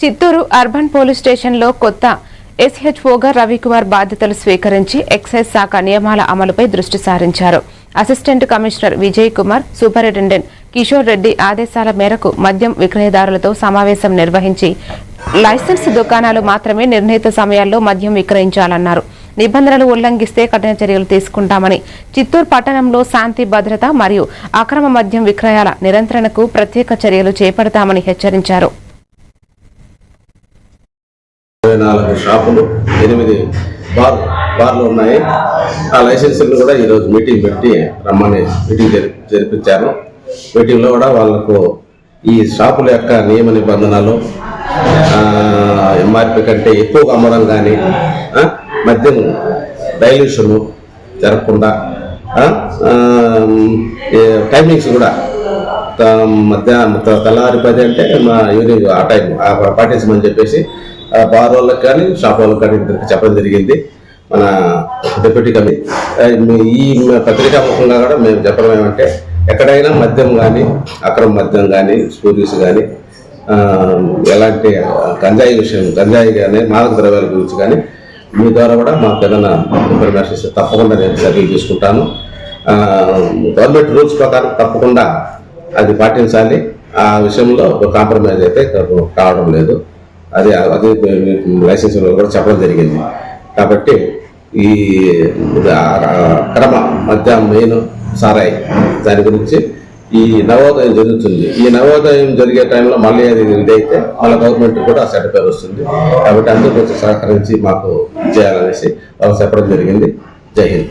Chittoor urban police స్టేషన్లో కొత్త ఎస్హెచ్ఓగా రవికుమార్ బాధ్యతలు స్వీకరించి ఎక్సైజ్ శాఖ నియమాల అమలుపై దృష్టి సారించారు. Assistant commissioner Vijay Kumar superintendent Kishore Reddy ఆదేశాల మేరకు మద్యం విక్రయదారులతో సమావేశం నిర్వహించి లైసెన్స్ దుకాణాలు మాత్రమే నిర్ణీత సమయాల్లో మద్యం విక్రయించాలన్నారు. నిబంధనలు ఉల్లంఘిస్తే కఠిన చర్యలు తీసుకుంటామని. చిత్తూరు పట్టణంలో శాంతి భద్రత మరియు అక్రమ మద్యం విక్రయాల నిరంతరణకు ప్రత్యేక చర్యలు చేపడతామని హెచ్చరించారు. షాపులు ఎనిమిది బార్ బార్లు ఉన్నాయి. ఆ లైసెన్సులు కూడా ఈరోజు మీటింగ్ పెట్టి రమ్మని మీటింగ్ జరిపించారు. మీటింగ్లో కూడా వాళ్ళకు ఈ షాపుల యొక్క నియమ నిబంధనలు ఎంఆర్పి కంటే ఎక్కువగా అమ్మడం కానీ మద్యం డైల్యూషను జరగకుండా టైమింగ్స్ కూడా మధ్యాహ్నం తెల్లవారి పది అంటే మా ఈవినింగ్ ఆ టైం ఆ పాటించమని చెప్పేసి బార్ వాళ్ళకి కానీ షాప్ వాళ్ళకి కానీ ఇద్దరికి చెప్పడం జరిగింది. మన డిప్యూటీ కమి ఈ పత్రికా ముఖంగా కూడా మేము చెప్పడం ఏమంటే ఎక్కడైనా మద్యం కానీ అక్రమ మద్యం కానీ స్పూరీస్ కానీ ఎలాంటి గంజాయి విషయం గంజాయి కానీ మాదక ద్రవ్యాల గురించి కానీ మీ ద్వారా కూడా మాకు ఏదైనా ఇన్ఫర్మేషన్ ఇస్తే తప్పకుండా నేను చర్యలు తీసుకుంటాను. గవర్నమెంట్ రూల్స్ ప్రకారం తప్పకుండా అది పాటించాలి. ఆ విషయంలో కాంప్రమైజ్ అయితే కావడం లేదు. అది అది లైసెన్స్ కూడా చెప్పడం జరిగింది. కాబట్టి ఈ క్రమ మధ్య మెయిన్ సారాయి దాని గురించి ఈ నవోదయం జరుగుతుంది. ఈ నవోదయం జరిగే టైంలో మళ్ళీ అది ఇదైతే మళ్ళీ గవర్నమెంట్ కూడా సెటపేర్ వస్తుంది. కాబట్టి అందరూ కొంచెం సహకరించి మాకు చేయాలనేసి వాళ్ళు చెప్పడం జరిగింది. జై హింద్.